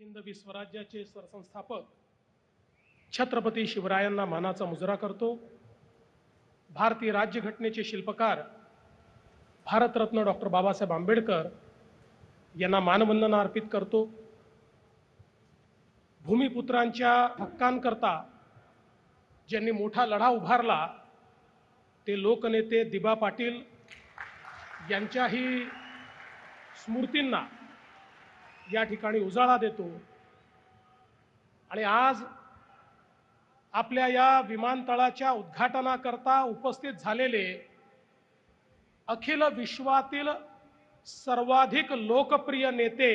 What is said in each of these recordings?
हिंदवी स्वराज्याचे सरसंस्थापक छत्रपती शिवरायांना मानाचा मुजरा करतो. भारतीय राज्यघटनेचे शिल्पकार भारतरत्न डॉक्टर बाबासाहेब आंबेडकर यांना मानवंदना अर्पित करतो. भूमिपुत्रांच्या हक्कांकरता ज्यांनी मोठा लढा उभारला ते लोकनेते दिबा पाटील यांच्याही स्मृतींना या ठिकाणी उजाळा देतो. आणि आज आपल्या या विमानतळाच्या उद्घाटनाकरता उपस्थित झालेले अखिल विश्वातील सर्वाधिक लोकप्रिय नेते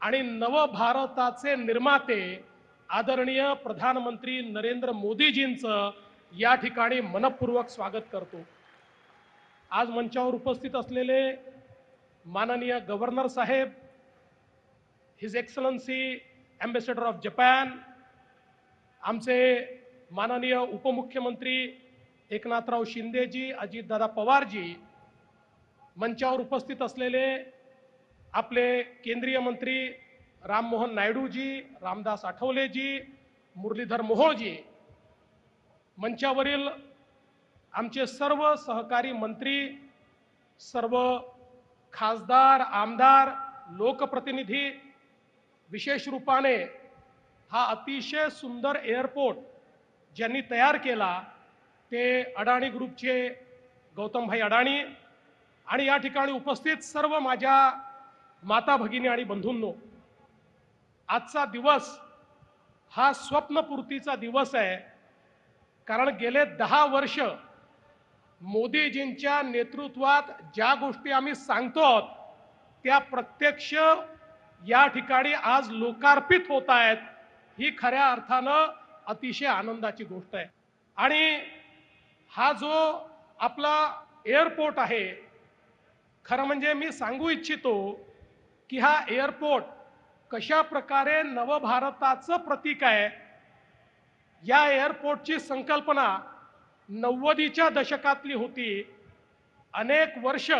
आणि नवभारताचे निर्माते आदरणीय प्रधानमंत्री नरेंद्र मोदीजींचं या ठिकाणी मनपूर्वक स्वागत करतो. आज मंचावर उपस्थित असलेले माननीय governor Saheb his excellency ambassador of Japan आमचे माननीय उपमुख्यमंत्री एकनाथराव शिंदेजी अजितदादा पवारजी मंचावर उपस्थित असलेले आपले केंद्रीय मंत्री राममोहन नायडूजी रामदास आठवलेजी मुरलीधर मोहोळजी मंचावरील आमचे सर्व सहकारी मंत्री सर्व खासदार आमदार लोकप्रतिनिधी विशेष रूपाने हा अतिशय सुंदर एअरपोर्ट ज्यांनी तयार केला ते अडाणी ग्रुपचे गौतमभाई अडाणी आणि या ठिकाणी उपस्थित सर्व माझ्या माता भगिनी आणि बंधूंनो आजचा दिवस हा स्वप्नपूर्तीचा दिवस आहे. कारण गेले दहा वर्ष मोदीजींच्या नेतृत्वात ज्या गोष्टी आम्ही सांगतो त्या प्रत्यक्ष या ठिकाणी आज लोकार्पित होत आहेत ही खऱ्या अर्थानं अतिशय आनंदाची गोष्ट आहे. आणि हा जो आपला एअरपोर्ट आहे खरं म्हणजे मी सांगू इच्छितो की हा एअरपोर्ट कशा प्रकारे नवभारताचं प्रतीक आहे या एअरपोर्टची संकल्पना नव्वदीच्या दशकातली होती. अनेक वर्ष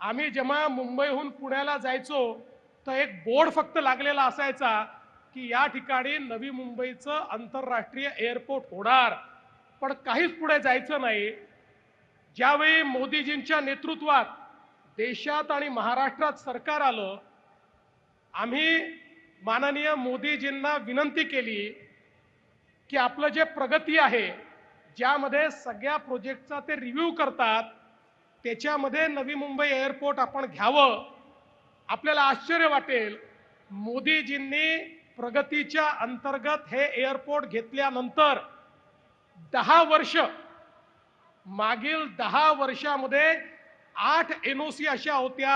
आम्ही जेव्हा मुंबईहून पुण्याला जायचो तर एक बोर्ड फक्त लागलेला असायचा की या ठिकाणी नवी मुंबईचं आंतरराष्ट्रीय एअरपोर्ट होणार. पण काहीच पुढे जायचं नाही. ज्यावेळी मोदीजींच्या नेतृत्वात देशात आणि महाराष्ट्रात सरकार आलं आम्ही माननीय मोदीजींना विनंती केली की आपलं जे प्रगती आहे ज्यामध्ये सगळ्या प्रोजेक्टचा ते रिव्ह्यू करतात त्याच्यामध्ये नवी मुंबई एअरपोर्ट आपण घ्यावं. आपल्याला आश्चर्य वाटेल. मोदीजींनी प्रगतीच्या अंतर्गत हे एअरपोर्ट घेतल्यानंतर दहा वर्ष मागील दहा वर्षामध्ये आठ एन ओ सी अशा होत्या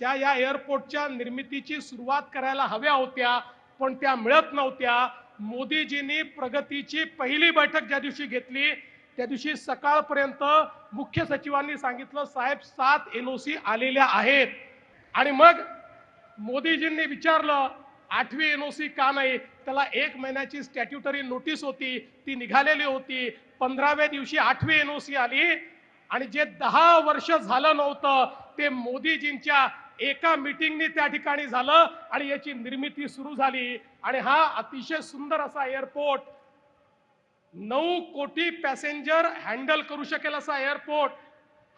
त्या या एअरपोर्टच्या निर्मितीची सुरुवात करायला हव्या होत्या पण त्या मिळत नव्हत्या. मोदीजींनी प्रगतीची पहिली बैठक ज्या दिवशी घेतली त्या दिवशी सकाळपर्यंत मुख्य सचिवांनी सांगितलं साहेब सात एन ओ सी आलेल्या आहेत. आणि मग मोदीजींनी विचारलं आठवी एन ओ सी का नाही? त्याला एक महिन्याची स्टॅट्युटरी नोटीस होती ती निघालेली होती. पंधराव्या दिवशी आठवी एन ओ सी आली आणि जे दहा वर्ष झालं नव्हतं ते मोदीजींच्या एका मिटिंगनी त्या ठिकाणी झालं आणि याची निर्मिती सुरू झाली. आणि हा अतिशय सुंदर असा एअरपोर्ट नऊ कोटी पॅसेंजर हँडल करू शकेल असा एअरपोर्ट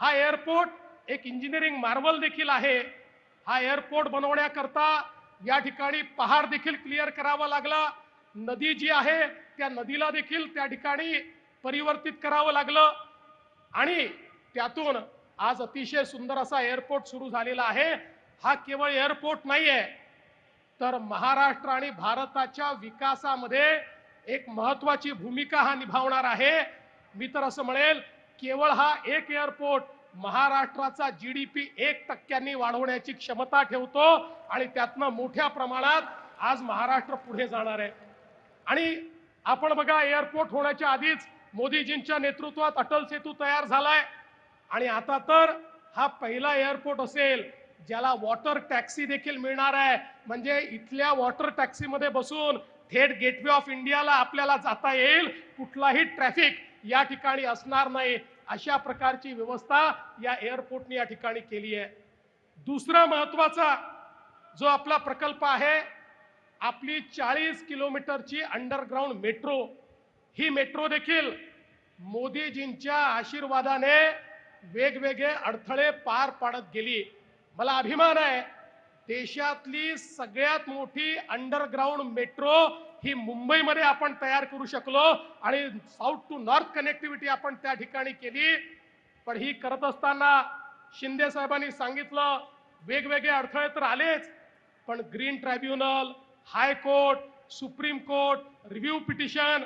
हा एअरपोर्ट एक इंजिनिअरिंग मार्वल देखील आहे. हा एअरपोर्ट बनवण्याकरता या ठिकाणी पहाड देखील क्लिअर करावा लागला. नदी जी आहे त्या नदीला देखील त्या ठिकाणी परिवर्तित करावं लागलं. आणि त्यातून आज अतिशय सुंदर असा एअरपोर्ट सुरू झालेला आहे. हा केवळ एअरपोर्ट नाही आहे तर महाराष्ट्र आणि भारताच्या विकासामध्ये एक महत्वाची भूमिका हा निभावणार आहे. मी तर असं म्हणेल केवळ हा एक एअरपोर्ट महाराष्ट्राचा जी डी पी एक टक्क्यांनी वाढवण्याची क्षमता ठेवतो आणि त्यातनं मोठ्या प्रमाणात आज महाराष्ट्र पुढे जाणार आहे. आणि आपण बघा एअरपोर्ट होण्याच्या आधीच मोदीजींच्या नेतृत्वात अटल सेतू तयार झालाय. आणि आता तर हा पहिला एअरपोर्ट असेल ज्याला वॉटर टॅक्सी देखील मिळणार आहे. म्हणजे इथल्या वॉटर टॅक्सीमध्ये बसून थेट गेटवे ऑफ इंडियाला आपल्याला जाता येईल. कुठलाही ट्रॅफिक या ठिकाणी असणार नाही. अशा प्रकारची व्यवस्था या एअरपोर्टने या ठिकाणी केली आहे. दुसरा महत्त्वाचा जो आपला प्रकल्प आहे आपली चाळीस किलोमीटरची अंडरग्राऊंड मेट्रो ही मेट्रो देखील मोदीजींच्या आशीर्वादाने वेगवेगळे अडथळे पार पाडत गेली. मला अभिमान आहे देशातली सगळ्यात मोठी अंडरग्राऊंड मेट्रो ही मुंबईमध्ये आपण तयार करू शकलो आणि साऊथ टू नॉर्थ कनेक्टिव्हिटी आपण त्या ठिकाणी केली. पण ही करत असताना शिंदे साहेबांनी सांगितलं वेगवेगळे अडथळे तर आलेच पण green tribunal high court Supreme Court review petition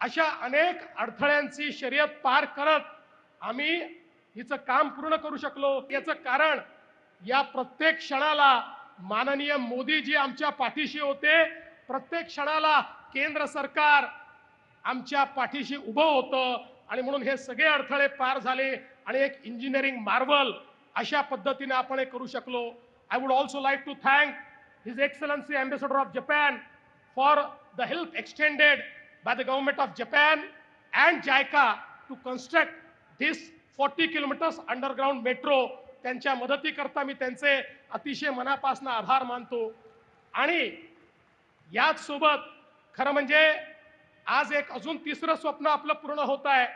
अशा अनेक अडथळ्यांची शर्यत पार करत आम्ही हिचं काम पूर्ण करू शकलो. याचं कारण या प्रत्येक क्षणाला माननीय मोदीजी आमच्या पाठीशी होते. प्रत्येक क्षणाला केंद्र सरकार आमच्या पाठीशी उभं होतं आणि म्हणून हे सगळे अडथळे पार झाले आणि एक इंजिनिअरिंग मार्वल अशा पद्धतीने आपण हे करू शकलो. I would also like to thank his excellency ambassador of Japan for the help extended by the government of Japan and JICA to construct this forty kilometres underground metro त्यांच्या मदतीकरता मी त्यांचे अतिशय मनापासून आभार मानतो. आणि याच सोबत खरं म्हणजे आज एक अजून तिसरं स्वप्न आपलं पूर्ण होत आहे.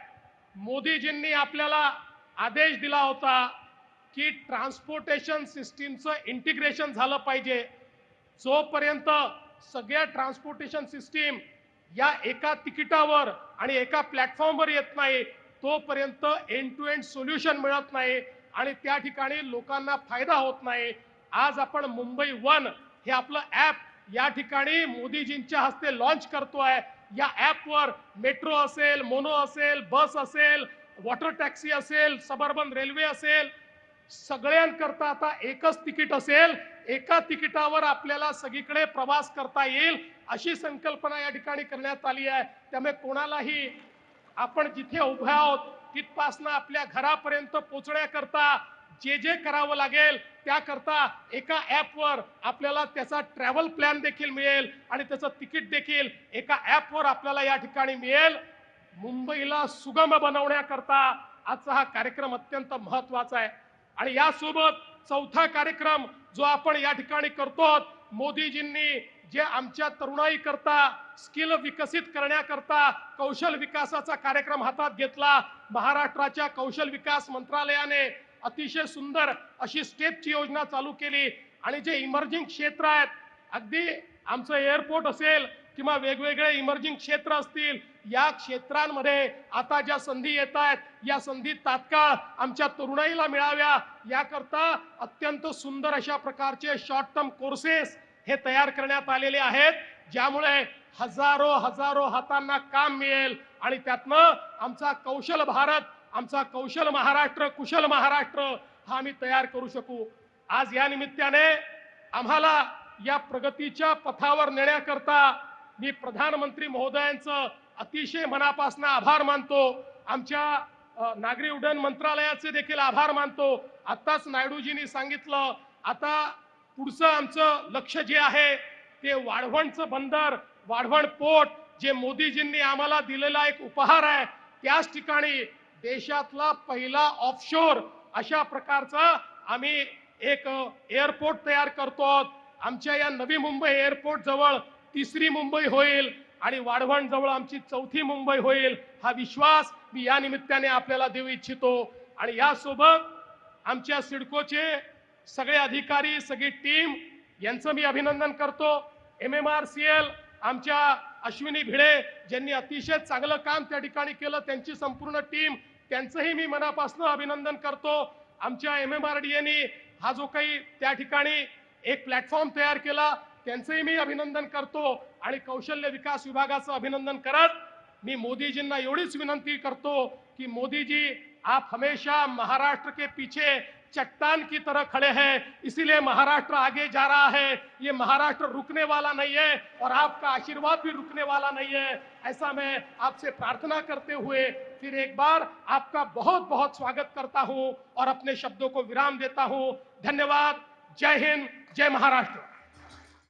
मोदीजींनी आपल्याला आदेश दिला होता की ट्रान्सपोर्टेशन सिस्टीमचं इंटिग्रेशन झालं पाहिजे. जोपर्यंत सगळ्या ट्रान्सपोर्टेशन सिस्टीम या एका तिकिटावर आणि एका प्लॅटफॉर्मवर येत नाही तोपर्यंत एंड टू एंड सोल्युशन मिळत नाही आणि त्या ठिकाणी लोकांना फायदा होत नाही. आज आपण मुंबई वन हे आपलं ॲप या ठिकाणी मोदीजींच्या हस्ते लॉन्च करतोय या ॲपवर मेट्रो असेल मोनो असेल बस असेल वॉटर टॅक्सी असेल सबर्बन रेल्वे असेल सगळ्यांकरता आता एकच तिकीट असेल. एका तिकिटावर आपल्याला सगळीकडे प्रवास करता येईल अशी संकल्पना या ठिकाणी करण्यात आली आहे. त्यामुळे कोणालाही आपण जिथे उभे आहोत तिथपासनं आपल्या घरापर्यंत पोचण्याकरता जे जे करावं लागेल त्याकरता एका ॲपवर आपल्याला त्याचा ट्रॅव्हल प्लॅन देखील मिळेल आणि त्याचं तिकीट देखील एका ॲपवर आपल्याला या ठिकाणी मिळेल. मुंबईला सुगम बनवण्याकरता आजचा हा कार्यक्रम अत्यंत महत्त्वाचा आहे. आणि यासोबत चौथा कार्यक्रम जो आपण या ठिकाणी करतो मोदीजींनी जे आमच्या तरुणाई करता स्किल विकसित करण्याकरता कौशल विकासाचा कार्यक्रम हातात घेतला महाराष्ट्राच्या कौशल विकास मंत्रालयाने अतिशय सुंदर अशी स्टेपची योजना चालू केली. आणि जे इमर्जिंग क्षेत्र आहेत अगदी आमचं एअरपोर्ट असेल किंवा वेगवेगळे इमर्जिंग क्षेत्र असतील या क्षेत्रांमध्ये आता ज्या संधी येत आहेत या संधी तात्काळ आमच्या तरुणाईला मिळाव्या. याकरता अत्यंत सुंदर अशा प्रकारचे शॉर्ट टर्म कोर्सेस हे तयार करण्यात आलेले आहेत ज्यामुळे हजारो हजारो हातांना काम मिळेल. आणि त्यातनं आमचा कौशल भारत आमचा कौशल महाराष्ट्र कुशल महाराष्ट्र हा आम्ही तयार करू शकू. आज या निमित्ताने आम्हाला या प्रगतीच्या पथावर नेण्याकरता मी प्रधानमंत्री महोदयांचं अतिशय मनापासून आभार मानतो. आमच्या नागरी उड्डयन मंत्रालयाचे देखील आभार मानतो. आताच नायडूजींनी सांगितलं आता पुढचं आमचं लक्ष जे आहे ते वाढवणचं बंदर वाढवण पोर्ट जे मोदीजींनी आम्हाला दिलेला एक उपहार आहे त्याच ठिकाणी देशातला पहिला ऑफशोर अशा प्रकारचा आम्ही एक एअरपोर्ट तयार करतो आहोत. आमच्या या नवी मुंबई एअरपोर्ट जवळ तिसरी मुंबई होईल आणि वाढवण जवळ आमची चौथी मुंबई होईल हा विश्वास मी या निमित्ताने आपल्याला देऊ इच्छितो आणि यासोबत आमच्या सिडकोचे सगळे अधिकारी सगळी टीम यांचं मी अभिनंदन करतो M M R C L आमच्या अश्विनी भिडे ज्यांनी अतिशय चांगलं काम त्या ठिकाणी केलं त्यांची संपूर्ण टीम त्यांचंही मी मनापासून अभिनंदन करतो. आमच्या एम एम आर डी हा जो काही त्या ठिकाणी एक प्लॅटफॉर्म तयार केला त्यांचंही मी अभिनंदन करतो आणि कौशल्य विकास विभागाचं अभिनंदन करत मी मोदीजींना एवढीच विनंती करतो की मोदीजी आप हमेशा महाराष्ट्र के पीछे चट्टान की तरह खड़े हैं। इसीलिए महाराष्ट्र आगे जा रहा है। ये महाराष्ट्र रुकने वाला नहीं है और आपका आशीर्वाद भी रुकने वाला नहीं है। ऐसा मैं आपसे प्रार्थना करते हुए फिर एक बार आपका बहुत बहुत स्वागत करता हूँ और अपने शब्दों को विराम देता हूँ। धन्यवाद। जय हिंद। जय महाराष्ट्र।